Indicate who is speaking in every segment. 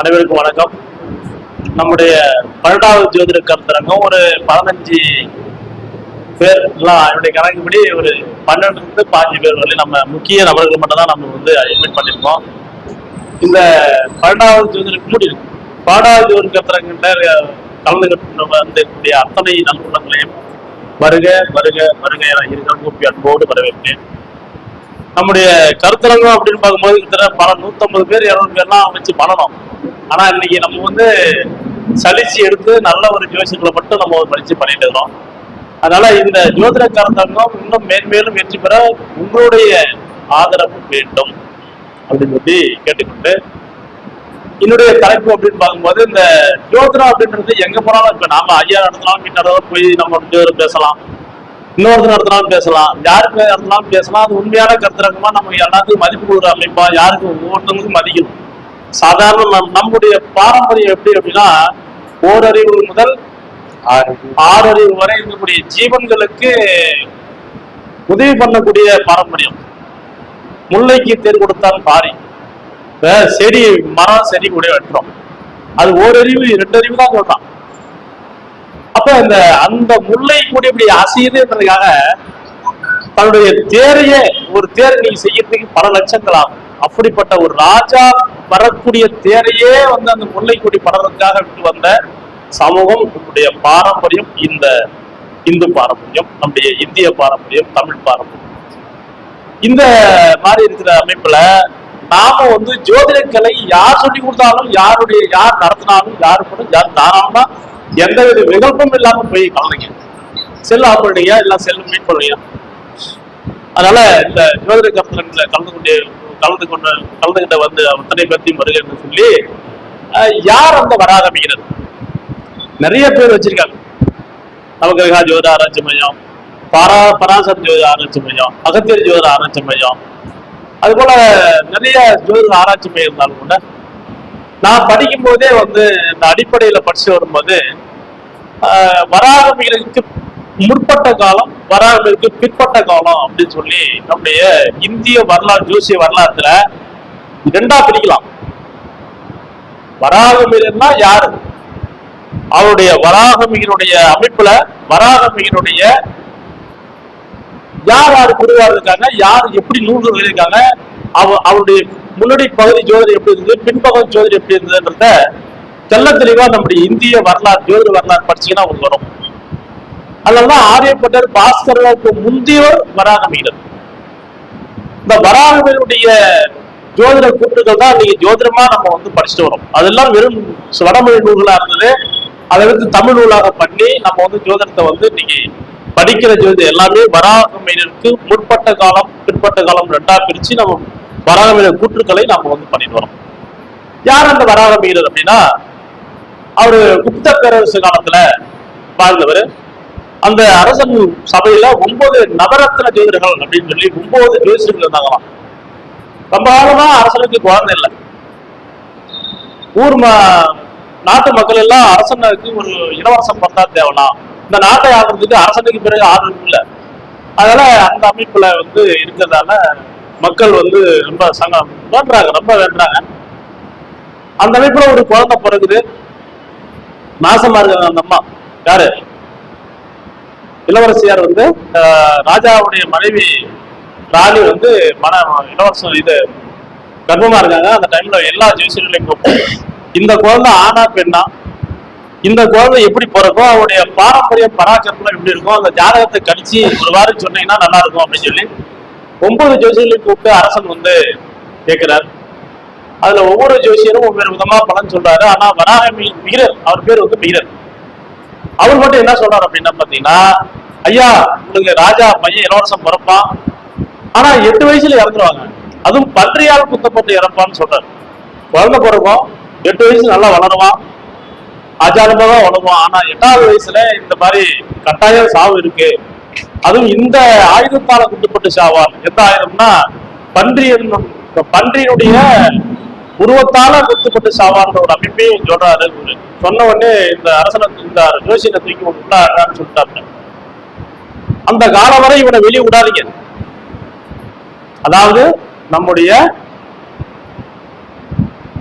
Speaker 1: அனைவருக்கும் வணக்கம். நம்முடைய பன்னெண்டாவது ஜோதிட கருத்தரங்கம் ஒரு பதினஞ்சு பேர் எல்லாம் என்னுடைய கணக்குப்படி ஒரு பன்னெண்டுலேருந்து பாஞ்சு பேர் வரையும் நம்ம முக்கிய நபர்கள் மட்டும் தான் நம்ம வந்து அட்மிட் பண்ணியிருக்கோம். இந்த பன்னெண்டாவது ஜோதிட கூடி பாடாவது ஜோதிட கருத்தரங்கிட்ட கலந்துகிட்டு வந்திருக்கக்கூடிய அத்தனை நல்குணங்களையும் வருக வருக வருக என இருக்கிற கூப்பி அன்போடு வரவேற்கிறேன். நம்முடைய கருத்தரங்கம் அப்படின்னு பார்க்கும்போது கிட்டத்தட்ட பல நூத்தம்பது பேர் இரநூறு பேர்லாம் வச்சு பண்ணணும். ஆனா இன்னைக்கு நம்ம வந்து சலிச்சு எடுத்து நல்ல ஒரு ஜோசியங்களை மட்டும் நம்ம படிச்சு பண்ணிட்டு இருக்கோம் அதனால இந்த ஜோதிடக்கார தங்கம் இன்னும் மேன்மேலும் வெற்றி பெற உங்களுடைய ஆதரவு வேண்டும் அப்படின்னு சொல்லி கேட்டுக்கொண்டு என்னுடைய தலைப்பு அப்படின்னு பார்க்கும்போது இந்த ஜோதிடம் அப்படின்றது எங்க போனாலும் இப்ப நாம ஐயா நடத்தலாம் கிட்ட போய் நம்ம ஜோதிடம் பேசலாம். இன்னொருத்தர் நடத்தினாலும் பேசலாம். யாருக்கு நடத்தினாலும் பேசலாம். அது உண்மையான கருத்தரங்கமா நம்ம எல்லாத்துக்கும் மதிப்பு கொடுக்குற அமைப்பா யாருக்கு ஒவ்வொருத்தவங்களுக்கும் மதிக்கணும் சாதாரண நம்முடைய பாரம்பரியம் எப்படி அப்படின்னா ஓரறிவு முதல் ஆறறிவு வரை இருக்கக்கூடிய ஜீவன்களுக்கு உதவி பண்ணக்கூடிய பாரம்பரியம். முல்லைக்கு தேர் கொடுத்தான் பாரி. செடி மரம் செடி கூட வெட்டுறோம் அது ஓரறிவு ரெண்டறிவு தான் சொல்றான். அப்ப இந்த அந்த முல்லை கூட இப்படி அசையுதுன்றதுக்காக தன்னுடைய தேரையே ஒரு தேர் நீங்க செய்யறதுக்கு பல லட்சங்கள் ஆகும். அப்படிப்பட்ட ஒரு ராஜா வரக்கூடிய தேரையே வந்து அந்த முல்லை கொடி படறதுக்காக விட்டு வந்த சமூகம் நம்முடைய பாரம்பரியம் இந்த இந்து பாரம்பரியம் நம்முடைய இந்திய பாரம்பரியம் தமிழ் பாரம்பரியம். இந்த மாதிரி இருக்கிற அமைப்புல நாம வந்து ஜோதிடக்கலை யார் சொல்லி கொடுத்தாலும் யாருடைய யார் நடத்தினாலும் யாரு கூட யார் தாராளமா எந்த வித விகல்பம் இல்லாம போய் கலந்துங்க. செல் ஆஃப் இல்ல செல் மீட் பண்ணுவீங்க அதனால இந்த ஜோதிட கருத்தரங்கில் கலந்து கொண்டு கலந்து கொண்ட கலந்துகிட்ட வந்து அத்தனை பற்றியும் வருகிறேன்னு சொல்லி அஹ், யார் அந்த வராதமிகிறது நிறைய பேர் வச்சிருக்காங்க. நவகிரகா ஜோத ஆராய்ச்சி மையம் பாரா பராசர் ஜோத ஆராய்ச்சி மையம் அகத்தியர் ஜோத ஆராய்ச்சி மையம். அது போல நிறைய ஜோதிட ஆராய்ச்சி மையம் இருந்தாலும் கூட நான் படிக்கும் போதே வந்து இந்த அடிப்படையில படிச்சு வரும்போது ஆஹ், வராகமிகளுக்கு முற்பட்ட காலம் வராகமிகளுக்கு பிற்பட்ட காலம் அப்படின்னு சொல்லி நம்முடைய இந்திய வரலாறு ஜோசிய வரலாற்றுல இரண்டா பிரிக்கலாம். வராகமிகன்னா யாரு? அவருடைய வராகமிகனுடைய அமைப்புல வராகமிகனுடைய யார் யார் குருவா இருக்காங்க யார் எப்படி நூல்கள் எழுதியிருக்காங்க அவ அவருடைய முன்னாடி பகுதி ஜோதிடம் எப்படி இருந்தது பின்பகுதி ஜோதிடம் எப்படி இருந்ததுன்றத தெல்ல தெளிவா நம்முடைய இந்திய வரலாறு ஜோதிட வரலாறு படிச்சீங்கன்னா உங்களுக்கு வரும். அதனாலதான் ஆரியப்பட்டர் பாஸ்கருக்கு முந்தியவர் மீனர் இந்த வராகமிகருடைய ஜோதிட கூற்றுகள் தான் நீங்க ஜோதிடமா நம்ம வந்து படிச்சுட்டு வரோம். அதெல்லாம் வெறும் வடமொழி நூல்களா இருந்தது. அதை வந்து தமிழ் நூலாக பண்ணி நம்ம வந்து ஜோதிடத்தை வந்து இன்னைக்கு படிக்கிற ஜோதிடம் எல்லாமே வராகமீனருக்கு முற்பட்ட காலம் பிற்பட்ட காலம் ரெண்டா பிரிச்சு நம்ம வராகமீனர் கூற்றுக்களை நம்ம வந்து பண்ணிட்டு வரோம். யார் அந்த வராகமீனர் அப்படின்னா அவரு குப்த பேரரசு காலத்துல வாழ்ந்தவர். அந்த அரசன் சபையில ஒன்பது நவரத்ன ஜோதிடர்கள் அப்படின்னு சொல்லி ஒன்பது ஜோதிடர்கள் இருந்தாங்களாம். ரொம்ப காலமா அரசனுக்கு குழந்தை இல்லை. ஊர் ம நாட்டு மக்கள் எல்லாம் அரசனுக்கு ஒரு இலவசம் பண்ணா தேவலாம் இந்த நாட்டை ஆடுறதுக்கு அரசனுக்கு பிறகு ஆர்வம் இல்லை. அதனால அந்த அமைப்புல வந்து இருக்கிறதால மக்கள் வந்து ரொம்ப சங்கம் வேண்டாங்க ரொம்ப வேண்டாங்க அந்த அமைப்புல ஒரு குழந்தை பிறகுது நாசமா இருக்காங்க அந்த அம்மா. யாரு? இளவரசியார் வந்து ராஜாவுடைய மனைவி ராணி வந்து மன இளவரசம் இது கர்ப்பமா இருக்காங்க. அந்த டைம்ல எல்லா ஜோசியர்களையும் கூப்பிட்டு இந்த குழந்தை ஆனா பெண்ணா? இந்த குழந்தை எப்படி பிறக்கும்? அவருடைய பாரம்பரிய பராக்கிரமம் எப்படி இருக்கும்? அந்த ஜாதகத்தை கழிச்சு ஒரு வாரம் சொன்னீங்கன்னா நல்லா இருக்கும் அப்படின்னு சொல்லி ஒன்பது ஜோசியர்களையும் கூப்பிட்டு அரசன் வந்து கேட்கிறார். அதுல ஒவ்வொரு ஜோசியரும் ஒவ்வொரு விதமா பலன் சொல்றாரு. ஆனா வராக வீரர் அவர் பேர் வந்து வீரர். அவர் மட்டும் என்ன சொல்றாரு அப்படின்னா பாத்தீங்கன்னா ஐயா உங்களுக்கு ராஜா பையன் இலவசம் பிறப்பான். ஆனா எட்டு வயசுல இறந்துருவாங்க. அதுவும் பன்றியால் குத்தப்பட்டு இறப்பான்னு சொல்றாரு. குழந்தை பிறக்கும். எட்டு வயசு நல்லா வளருவான். ஆச்சாரமா தான் வளருவான். ஆனா எட்டாவது வயசுல இந்த மாதிரி கட்டாய சாவு இருக்கு. அதுவும் இந்த ஆயுதத்தால குத்தப்பட்டு சாவார் எந்த ஆயுதம்னா பன்றி பன்றியினுடைய உருவத்தால குத்துப்பட்டு சாவான்ற ஒரு அமைப்பையும் சொல்றாரு சொன்ன உடனே இந்த அரசனை இந்த ஜோசியனை தூக்கி விட்டான்னு சொல்லிட்டாரு அந்த காலம் வரை இவனை வெளியே விடாதீங்க. அதாவது நம்முடைய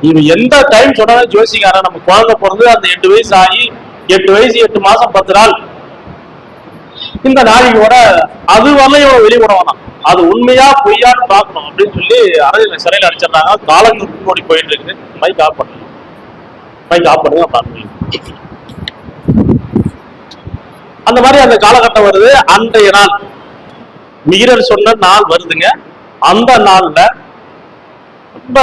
Speaker 1: இவன் எந்த டைம் சொன்னாலும் ஜோசிக்காரன் நம்ம குழந்தை பிறந்து அந்த எட்டு வயசு ஆகி எட்டு வயசு எட்டு மாசம் பத்து நாள் இந்த நாளைக்கோட அது வரலையும் வெளியே விட வேணாம். அது உண்மையா பொய்யான்னு பார்க்கணும் அப்படின்னு சொல்லி அரசியல் சிறையில் அடிச்சிடறாங்க. காலங்கள் முன்னாடி போயிட்டு இருக்குது. மைக் ஆஃப் பண்ணுங்க மைக் ஆஃப் பண்ணுங்க பாருங்க. அந்த மாதிரி அந்த காலகட்டம் வருது. அன்றைய நாள் மீரர் சொன்ன நாள் வருதுங்க. அந்த நாள்ல ரொம்ப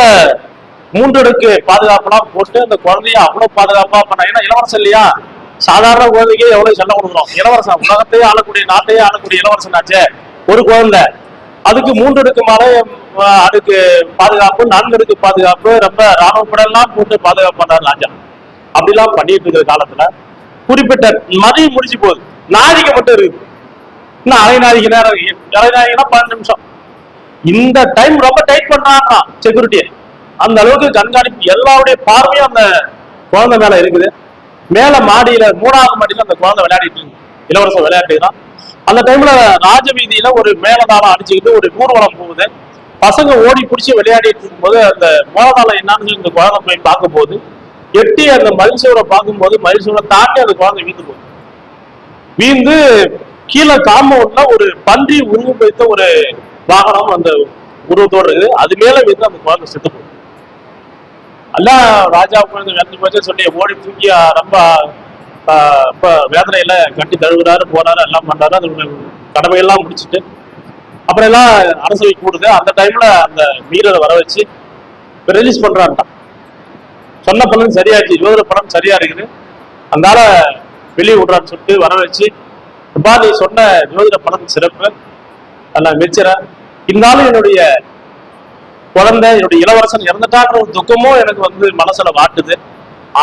Speaker 1: மூன்றடுக்கு பாதுகாப்புலாம் போட்டு அந்த குழந்தைய அவ்வளவு பாதுகாப்பா பண்ண ஏன்னா இளவரசன் இல்லையா? சாதாரண குழந்தைக்கு எவ்வளவு செல்லம் கொடுக்குறோம் இளவரசன் உலகத்தையே ஆளக்கூடிய நாட்டையே ஆளக்கூடிய இளவரசன் ஆச்சே. ஒரு குழந்தை. அதுக்கு மூன்றடுக்கு மேலே அதுக்கு பாதுகாப்பு நான்கடுக்கு பாதுகாப்பு ரொம்ப ராணுவ போட்டு பாதுகாப்பு பண்றாரு ராஜா. அப்படிலாம் பண்ணிட்டு இருக்கிற காலத்துல குறிப்பிட்ட மதி முடிச்சு போகுது. நாழிகை மட்டும் இருக்கு இன்னும் அரை நாழிகை நேரம் இருக்கு. அரை நாழிகைனா பன்னெண்டு நிமிஷம். இந்த டைம் ரொம்ப டைட் பண்றாங்க செக்யூரிட்டியை அந்த அளவுக்கு கண்காணிப்பு எல்லாருடைய பார்வையும் அந்த குழந்தை மேல இருக்குது. மேல மாடியில மூணாவது மாடியில அந்த குழந்தை விளையாடிட்டு இருக்கு. விளையாட்டு தான் அந்த டைம்ல ராஜவீதியில ஒரு மேலதாளம் அடிச்சுக்கிட்டு ஒரு ஊர்வலம் போகுது. பசங்க ஓடி பிடிச்சி விளையாடிட்டு இருக்கும்போது அந்த மேலதாளம் என்னன்னு இந்த குழந்தை போய் பார்க்கும் போது எட்டி அந்த மயில்சூரை பார்க்கும்போது மயில்சூரை தாண்டி அந்த குழந்தை வீட்டு போகுது வீந்து கீழே காம்பவுண்ட்ல ஒரு பன்றி உருவம் வைத்த ஒரு வாகனம் அந்த உருவத்தோடு இருக்குது. அது மேல வீந்து அந்த குழந்தை செத்து போகுது. எல்லாம் ராஜா குழந்தை இறந்து போச்சு சொல்லி ஓடி தூக்கி ரொம்ப இப்போ வேதனையில கட்டி தழுவுறாரு போறாரு எல்லாம் பண்றாரு. அது கடமையெல்லாம் முடிச்சுட்டு அப்புறம் எல்லாம் அரசவை கூடுது. அந்த டைம்ல அந்த வீரரை வர வச்சு ரிலீஸ் பண்றான்ட்டான் சொன்ன பலன் சரியாச்சு. இருபது படம் சரியா இருக்குது. அதனால வெளியே விடுறான்னு சொல்லிட்டு வர வச்சு அப்பா நீ சொன்ன ஜோதிட படம் சிறப்பு. அதில் மெச்சுறேன் இருந்தாலும் என்னுடைய குழந்தை என்னுடைய இளவரசன் இறந்துட்டான்ற ஒரு துக்கமும் எனக்கு வந்து மனசுல வாட்டுது.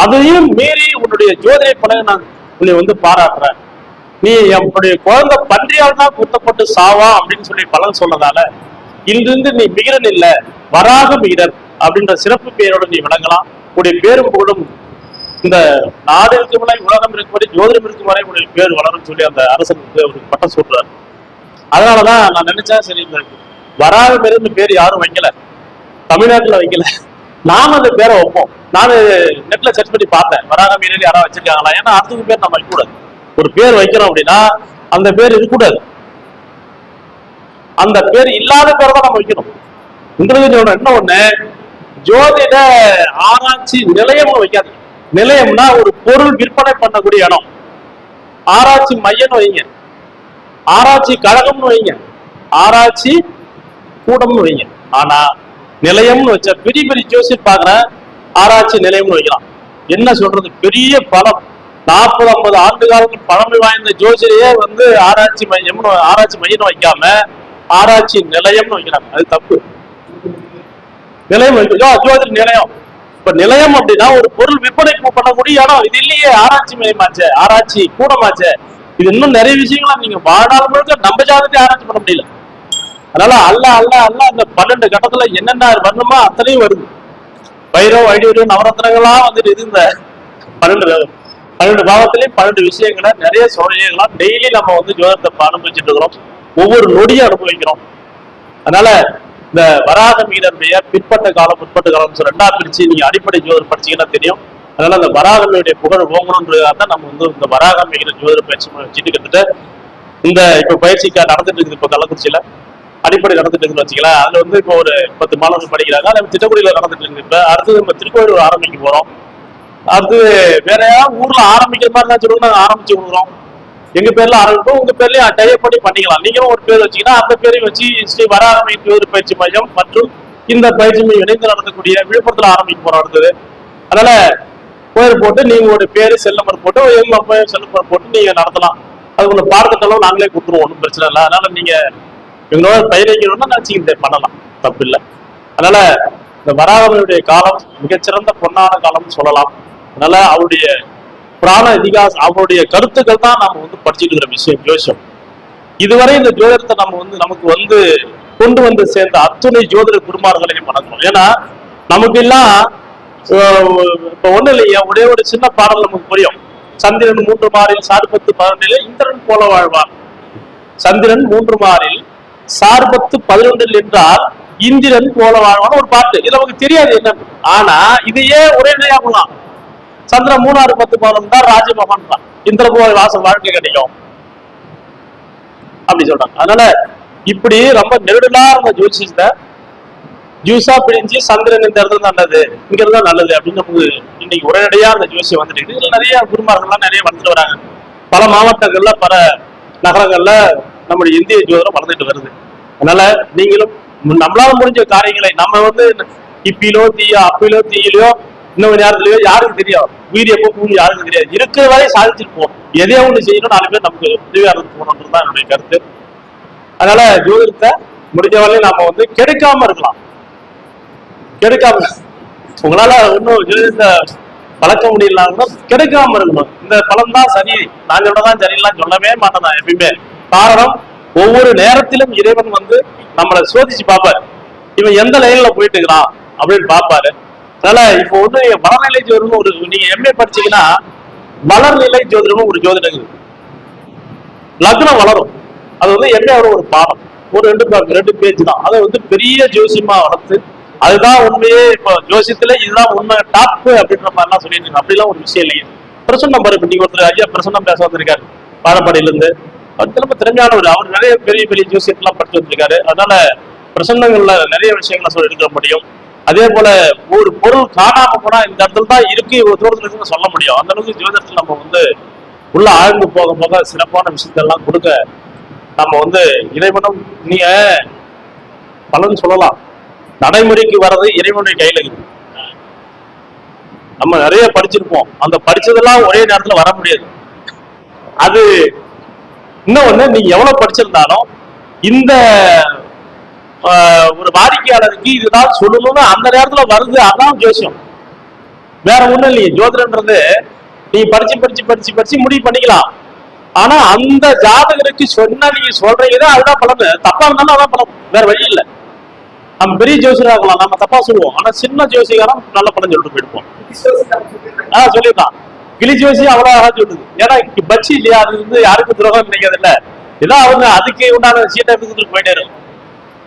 Speaker 1: அதையும் மீறி உன்னுடைய ஜோதிட பலனை நான் உன்னை வந்து பாராட்டுறேன். நீ என்னுடைய குழந்தை பன்றியால் தான் குத்தப்பட்டு சாவா அப்படின்னு சொல்லி பலன் சொன்னதால இன்றிருந்து நீ மிகிரன் இல்லை வராக மிகிரன் அப்படின்ற சிறப்பு பெயரோட நீ விளங்கலாம். உன்னுடைய பேரும் புகழும் இந்த நாடு இருக்கும் வரை உலகம் இருக்கும் வரை ஜோதிடம் இருக்கும் வரை உடைய பேர் வளரும் சொல்லி அந்த அரசுக்கு ஒரு பட்டம் சொல்றாரு அதனாலதான் நான் நினைச்சேன் சரி இந்த வராக மிருந்த பேர் யாரும் வைக்கல. தமிழ்நாட்டுல வைக்கல. நாம அந்த பேரை வைப்போம். நான் நெட்ல சர்ச் பண்ணி பார்த்தேன். வராக மீறி யாராவது வச்சிருக்காங்களா? ஏன்னா அடுத்த பேர் நம்ம வைக்கக்கூடாது. ஒரு பேர் வைக்கிறோம் அப்படின்னா அந்த பேர் இருக்கக்கூடாது. அந்த பேர் இல்லாத பேரை தான் நம்ம வைக்கணும். இந்த என்ன ஒண்ணு ஜோதிட ஆராய்ச்சி நிலையமும் வைக்காது நிலையம்னா ஒரு பொருள் விற்பனை பண்ணக்கூடிய இடம். ஆராய்ச்சி மையம்னு வைங்க. ஆராய்ச்சி கழகம்னு வைங்க. ஆராய்ச்சி கூடம்னு வைங்க. ஆனா நிலையம்னு வச்ச பெரிய பெரிய ஜோசியர் பாக்குற ஆராய்ச்சி நிலையம்னு வைக்கலாம். என்ன சொல்றது? பெரிய பலம் நாற்பது ஐம்பது ஆண்டு காலத்துக்கு பழமை வாய்ந்த ஜோசியரையே வந்து ஆராய்ச்சி மையம்னு ஆராய்ச்சி மையம்னு வைக்காம ஆராய்ச்சி நிலையம்னு வைக்கிறாங்க. அது தப்பு. நிலையம் வைக்கிறோம் ஜோதிட நிலையம். இப்ப நிலையம் அப்படின்னா ஒரு பொருள் விற்பனை பண்ணக்கூடிய இடம் இது இல்லையே. ஆராய்ச்சி மையமாச்சே. ஆராய்ச்சி கூடமாச்சே. இது இன்னும் நிறைய விஷயங்களை நீங்க வாழ்நாள் முழுக்க நம்ம ஜாதகத்தை ஆராய்ச்சி பண்ண முடியல. அதனால அல்ல அல்ல அல்ல அந்த பன்னெண்டு கட்டத்துல என்னென்ன வரணுமோ அத்தனையும் வருது. வைரம் வைடூரியம் நவரத்னங்களா வந்துட்டு இது இந்த பன்னெண்டு பன்னெண்டு பாவத்திலையும் பன்னெண்டு விஷயங்களை நிறைய சோழியங்களா டெய்லி நம்ம வந்து ஜோதத்தை அனுபவிச்சுட்டு இருக்கிறோம். ஒவ்வொரு நொடியும் அனுபவிக்கிறோம். அதனால இந்த வராக மீனனுடைய பிற்பட்ட காலம் முற்பட்ட காலம் சொல்லி ரெண்டா பிரிச்சு நீங்க அடிப்படை ஜோதிடம் படிச்சீங்கன்னா தெரியும். அதனால அந்த வராகமையுடைய புகழ் ஓங்கணுன்றதுக்காக தான் நம்ம வந்து இந்த வராக மீன ஜோதிட பயிற்சி வச்சுட்டு கிட்டத்தட்ட இந்த இப்ப பயிற்சிக்காக நடந்துட்டு இருக்குது இப்ப கள்ளக்குறிச்சியில. அடிப்படை நடந்துட்டு இருக்குன்னு வச்சுக்கலாம் அதுல வந்து இப்போ ஒரு பத்து மாணவர்கள் படிக்கிறாங்க. அது திட்டக்குடியில நடந்துட்டு இருக்கு இப்ப அடுத்தது நம்ம திருக்கோயிலூர் ஆரம்பிக்க போறோம். அது வேற யாராவது ஊர்ல ஆரம்பிக்கிற மாதிரி தான் சொல்லுவோம் நாங்க ஆரம்பிச்சு கொடுக்குறோம். எங்க பேர்ல ஆரம்பிப்போம். உங்க பேர்லயும் டைப் பண்ணி பண்ணிக்கலாம். நீங்களும் ஒரு பேர் வச்சீங்கன்னா அந்த பேரையும் வச்சு ஸ்ரீ வராரமை ஜோதி பயிற்சி மையம் மற்றும் இந்த பயிற்சி மையம் இணைந்து நடத்தக்கூடிய விழுப்புரத்துல ஆரம்பிக்க போறோம் அடுத்தது. அதனால பேர் போட்டு நீங்க ஒரு பேரு செல் நம்பர் போட்டு எங்க பேர் செல் நம்பர் போட்டு நீங்க நடத்தலாம். அதுக்கு ஒரு பாடத்திட்டம் நாங்களே கொடுத்துருவோம் ஒன்றும் பிரச்சனை இல்லை. அதனால நீங்க எங்களோட பயணிக்கணும்னா நினைச்சுக்கிட்டு பண்ணலாம். தப்பு இல்லை. அதனால இந்த வராகவனுடைய காலம் மிகச்சிறந்த பொன்னான காலம்னு சொல்லலாம். அதனால அவருடைய புராண இதிகாசம் அவருடைய கருத்துக்கள் தான் நம்ம வந்து படிச்சுட்டு இருக்கிற விஷயம் ஜோசியம். இதுவரை இந்த ஜோதிடத்தை நம்ம வந்து நமக்கு வந்து கொண்டு வந்து சேர்ந்த அத்துணை ஜோதிட குருமார்களையும் வணங்கணும் ஏன்னா நமக்கு எல்லாம் இப்ப ஒண்ணு இல்லையா ஒரே ஒரு சின்ன பாடல் நமக்கு புரியும். சந்திரன் மூன்று மாறில் சார்பத்து பதினொன்றில் இந்திரன் போல வாழ்வார். சந்திரன் மூன்று மாறில் சார்பத்து பதினொன்றில் என்றால் இந்திரன் போல வாழ்வான ஒரு பாட்டு. இது நமக்கு தெரியாது என்ன. ஆனா இதையே ஒரே நிலையாகலாம் சந்திரன் மூணாறு பத்து பாதம் தான் ராஜபகவான் தான் இந்திர வாசல் வாழ்க்கை கிடைக்கும் அப்படி சொல்றாங்க. அதனால இப்படி ரொம்ப நெருடலா இருந்த ஜோசியத்தை ஜூஸா பிழிஞ்சு சந்திரன் இந்த இடத்துல நல்லது இங்க இருந்தா நல்லது அப்படின்னு நமக்கு இன்னைக்கு உடனடியா அந்த ஜோசியம் வந்துட்டு இதுல நிறைய குருமார்கள்லாம் நிறைய வந்துட்டு வராங்க. பல மாவட்டங்கள்ல பல நகரங்கள்ல நம்முடைய இந்திய ஜோதிடம் வளர்ந்துட்டு வருது. அதனால நீங்களும் நம்மளால முடிஞ்ச காரியங்களை நம்ம வந்து இப்பிலோ தீயோ அப்பிலோ தீயிலையோ இன்னொரு நேரத்துலயோ யாருக்கும் தெரியும் உயிர் எப்போ பூமி யாருக்கும் தெரியாது. இருக்கிற வரை சாதிச்சிருப்போம். போகணும் எதையோ ஒண்ணு செய்யணும் நாலு பேர் நமக்கு உதவியா இருந்து போகணுன்றது தான் என்னுடைய கருத்து. அதனால ஜோதிடத்தை முடிஞ்ச வரையும் நாம வந்து கெடுக்காம இருக்கலாம். கெடுக்காம உங்களால இன்னும் ஜோதிடத்தை பழக்க முடியலன்னா கெடுக்காம இருக்கணும். இந்த பழம் தான் சரி. நான் சொல்றதான் சரியில்லாம் சொல்லவே மாட்டேன் நான் எப்பயுமே. காரணம் ஒவ்வொரு நேரத்திலும் இறைவன் வந்து நம்மளை சோதிச்சு பார்ப்பாரு. இவன் எந்த லைன்ல போயிட்டு இருக்கிறான் அப்படின்னு பார்ப்பாரு. அதனால இப்போ வந்து மலர்நிலை ஜோதிடம் ஒரு நீங்க எம்ஏ படிச்சீங்கன்னா மலர்நிலை ஜோதிடமும் ஒரு ஜோதிடம் லக்னம் வளரும். அது வந்து எம்ஏவோட ஒரு பாடம் ஒரு ரெண்டு ரெண்டு பேஜ் தான். அதை வந்து பெரிய ஜோசியமா வளர்த்து அதுதான் உண்மையே இப்போ ஜோசியத்துல இதுதான் உண்மை டாப் அப்படின்ற மாதிரிலாம் சொல்லிட்டு இருக்காங்க அப்படிலாம் ஒரு விஷயம் இல்லைங்க பிரசன்னம் பாரு இப்ப நீங்க ஒருத்தர் ஐயா பிரசன்னம் பேச வந்திருக்காரு பாடப்பாடியில இருந்து அவர் திரும்ப திறமையான அவர் நிறைய பெரிய பெரிய ஜோசியத்தெல்லாம் படிச்சு வந்திருக்காரு. அதனால பிரசன்னங்கள்ல நிறைய விஷயங்களை சொல்லி எடுக்க முடியும். அதே போல ஒரு பொருள் காணாம போனா இந்த இடத்துல தான் இருக்கு இவ்வளவு தூரத்துல இருக்குன்னு சொல்ல முடியும். அந்த அளவுக்கு ஜோதிடத்தில் நம்ம வந்து உள்ள ஆழ்ந்து போக போக சிறப்பான விஷயத்தெல்லாம் கொடுக்க நம்ம வந்து இறைவனும் நீங்க பலன் சொல்லலாம். நடைமுறைக்கு வர்றது இறைவனுடைய கையில இருக்கு. நம்ம நிறைய படிச்சிருப்போம். அந்த படிச்சதெல்லாம் ஒரே நேரத்துல வர முடியாது. அது இன்னும் வந்து நீங்க எவ்வளவு படிச்சிருந்தாலும் இந்த ஒரு வாடிக்கையாளருக்கு இதுதான் சொல்லணும்னு அந்த நேரத்துல வருது அதான் ஜோசியம். வேற ஒண்ணும் இல்லையே ஜோதிடன்றது நீ படிச்சு படிச்சு படிச்சு படிச்சு முடிவு பண்ணிக்கலாம். ஆனா அந்த ஜாதகருக்கு சொன்னா நீங்க சொல்றீங்க அதுதான் பலன். தப்பா இருந்தாலும் அதான் பலன். வேற வழி இல்லை. நம்ம பெரிய ஜோசியரா இருக்கலாம் நம்ம தப்பா சொல்லுவோம். ஆனா சின்ன ஜோசிகாரம் நல்ல பலன் சொல்லிட்டு போயிடுவோம். ஆஹ் சொல்லிடலாம். கிளி ஜோசி அவ்வளவு அழகா சொல்லுது. ஏன்னா இ- பட்சி இல்லையா? அது வந்து யாருக்கும் துரோகம் நினைக்கிறது இல்ல ஏதோ அவங்க அதுக்கு உண்டான சீட்டை போயிட்டே இருக்கும்.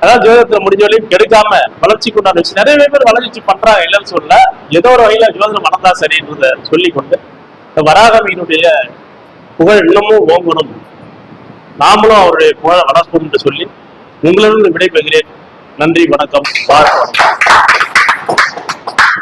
Speaker 1: அதாவது ஜோதிடத்தை முடிஞ்ச வரையும் கெடுக்காம வளர்ச்சிக்கு உண்டான விஷயம். நிறைய பேர் வளர்ச்சி பண்றாங்க இல்லைன்னு சொல்ல ஏதோ ஒரு வகையில ஜோதிடம் வளர்ந்தா சரின்றத சொல்லி கொண்டு இந்த வராகமியினுடைய புகழ் இன்னமும் ஓங்கணும். நாமளும் அவருடைய புகழை வளர்ப்போம் என்று சொல்லி உங்களிடம் விடைபெறுகிறேன். நன்றி வணக்கம் பாரத வணக்கம்